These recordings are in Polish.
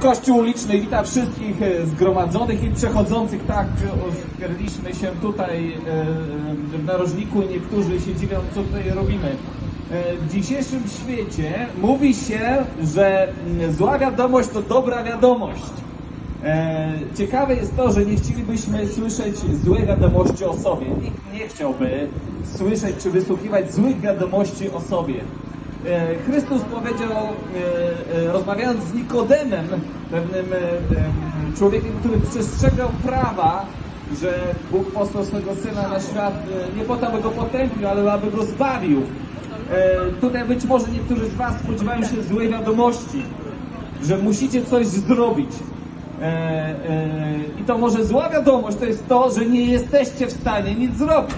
Kościół uliczny wita wszystkich e, zgromadzonych i przechodzących. Tak, zgarliśmy się tutaj e, w narożniku niektórzy się dziwią, co tutaj robimy. E, W dzisiejszym świecie mówi się, że mm, zła wiadomość to dobra wiadomość. Ciekawe jest to, że nie chcielibyśmy słyszeć złych wiadomości o sobie. Nikt nie chciałby słyszeć czy wysłuchiwać złych wiadomości o sobie. E, Chrystus powiedział, e, e, rozmawiając z Nikodemem, pewnym em, człowiekiem, który przestrzegał prawa, że Bóg posłał swego Syna na świat nie po to, aby go potępił, ale aby go zbawił. Tutaj być może niektórzy z Was spodziewają się złej wiadomości, że musicie coś zrobić. I to może zła wiadomość to jest to, że nie jesteście w stanie nic zrobić.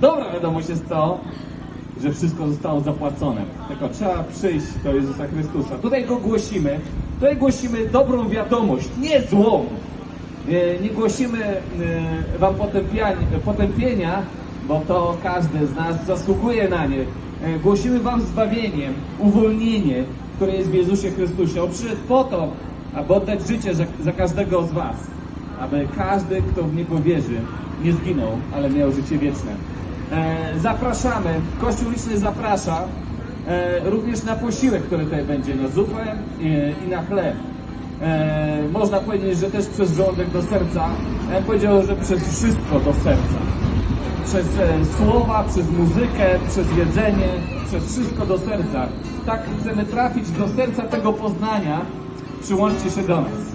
Dobra wiadomość jest to, że wszystko zostało zapłacone. Tylko trzeba przyjść do Jezusa Chrystusa. Tutaj go głosimy. Tutaj głosimy dobrą wiadomość, nie złą. Nie głosimy e, wam potępienia, bo to każdy z nas zasługuje na nie. E, Głosimy wam zbawienie, uwolnienie, które jest w Jezusie Chrystusie. On przyszedł po to, aby oddać życie za każdego z was. Aby każdy, kto w Niego wierzy, nie zginął, ale miał życie wieczne. E, zapraszamy, Kościół liczny zaprasza e, również na posiłek, który tutaj będzie, na zupę e, i na chleb. Można powiedzieć, że też przez żołądek do serca. Ja powiedział, że przez wszystko do serca. Przez słowa, przez muzykę, przez jedzenie, przez wszystko do serca. Tak chcemy trafić do serca tego poznania. Przyłączcie się do nas.